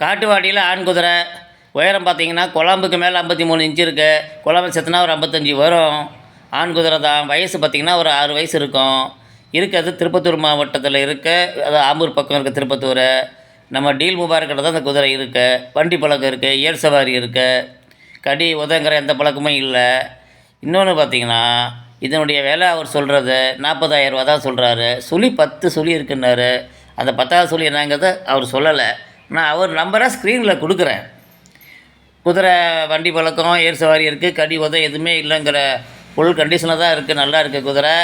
காட்டுவாடியில் ஆண் குதிரை. உயரம் பார்த்தீங்கன்னா குழம்புக்கு மேலே ஐம்பத்தி மூணு இன்ச்சு இருக்குது குழம்பு செத்துனா ஒரு ஐம்பத்தஞ்சு வரும். ஆண் குதிரை தான். வயசு பார்த்திங்கன்னா ஒரு ஆறு வயசு இருக்கும். இருக்கிறது திருப்பத்தூர் மாவட்டத்தில் இருக்க. அது ஆம்பூர் பக்கம் இருக்க திருப்பத்தூர். நம்ம டீல் முபாரக்கிட்ட தான் அந்த குதிரை இருக்குது வண்டி பழக்கம் இருக்குது ஏர் சவாரி இருக்குது கடி உதங்கிற எந்த பழக்கமும் இல்லை. இன்னொன்று பார்த்தீங்கன்னா இதனுடைய விலை அவர் சொல்கிறது நாற்பதாயிரரூவா தான் சொல்கிறாரு சுழி பத்து சுழி இருக்குன்னாரு. அந்த பத்தாவது சுழி என்னங்கிறத அவர் சொல்லலை. நான் அவர் நம்பரை ஸ்க்ரீனில் கொடுக்குறேன். குதிரை வண்டி பழக்கம் ஏர் சவாரி இருக்குது கடி உதை எதுவுமே இல்லைங்கிற ஃபுல் கண்டிஷனில் தான் இருக்குது நல்லா இருக்குது குதிரை.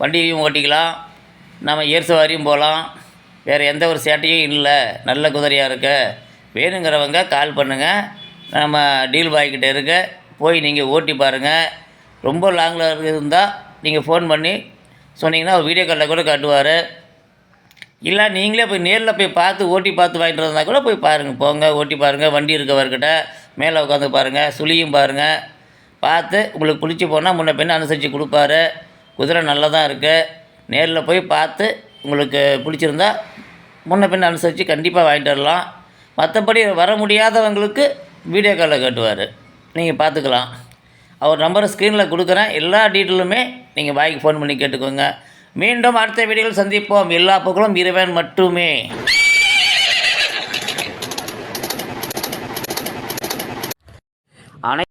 வண்டியும் ஓட்டிக்கலாம். நம்ம ஏர் சவாரியும் போகலாம். வேறு எந்த ஒரு சேட்டையும் இல்லை. நல்ல குதிரையாக இருக்கு. வேணுங்கிறவங்க கால் பண்ணுங்கள் நம்ம டீல் பாய்கிட்ட இருக்க. போய் நீங்கள் ஓட்டி பாருங்கள் ரொம்ப லாங்கில் இருந்தால் நீங்கள் ஃபோன் பண்ணி சொன்னீங்கன்னா அவர் வீடியோ காலில் கூட காட்டுவார். இல்லை நீங்களே போய் நேரில் போய் பார்த்து ஓட்டி பார்த்து வாங்கிட்டு வந்தால் கூட போய் பாருங்கள் போங்க ஓட்டி பாருங்கள் வண்டி இருக்கவர்கிட்ட மேலே உட்காந்து பாருங்கள் சுழியும் பாருங்கள் பார்த்து உங்களுக்கு பிடிச்சி போனால் முன்ன பின்ன அனுசரித்து கொடுப்பாரு. குதிரை நல்லதாக இருக்குது நேரில் போய் பார்த்து உங்களுக்கு பிடிச்சிருந்தா முன்ன பின்ன அனுசரித்து கண்டிப்பாக வாங்கிட்டு வரலாம். மற்றபடி வர முடியாதவங்களுக்கு வீடியோ காலில் கட்டுவார். நீங்கள் பார்த்துக்கலாம். அவர் நம்பரை ஸ்க்ரீனில் கொடுக்குறேன். எல்லா டீட்டெயிலுமே நீங்கள் வாய்க்கு ஃபோன் பண்ணி கேட்டுக்கோங்க. மீண்டும் அடுத்த வீடியோவில் சந்திப்போம். எல்லா புகழும் இறைவன் மட்டுமே. அனை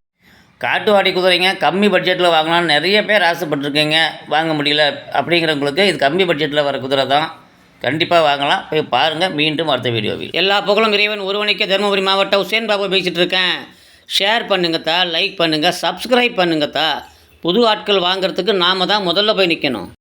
காட்டுவாடி குதிரைங்க கம்மி பட்ஜெட்டில் வாங்கலாம்னு நிறைய பேர் ஆசைப்பட்டிருக்கீங்க. வாங்க முடியல அப்படிங்கிறவங்களுக்கு இது கம்மி பட்ஜெட்டில் வர குதிரை தான். கண்டிப்பாக வாங்கலாம். போய் பாருங்கள் மீண்டும் அடுத்த வீடியோவில். எல்லா புகழும் இறைவன். ஒருவனைக்கு தருமபுரி மாவட்டம் உசேன் பாபு பேசிகிட்டு இருக்கேன் ஷேர் பண்ணுங்கத்தா லைக் பண்ணுங்கள் சப்ஸ்கிரைப் பண்ணுங்கத்தா புது ஆட்கள் வாங்குறதுக்கு நாம் தான் முதல்ல போய் நிற்கணும்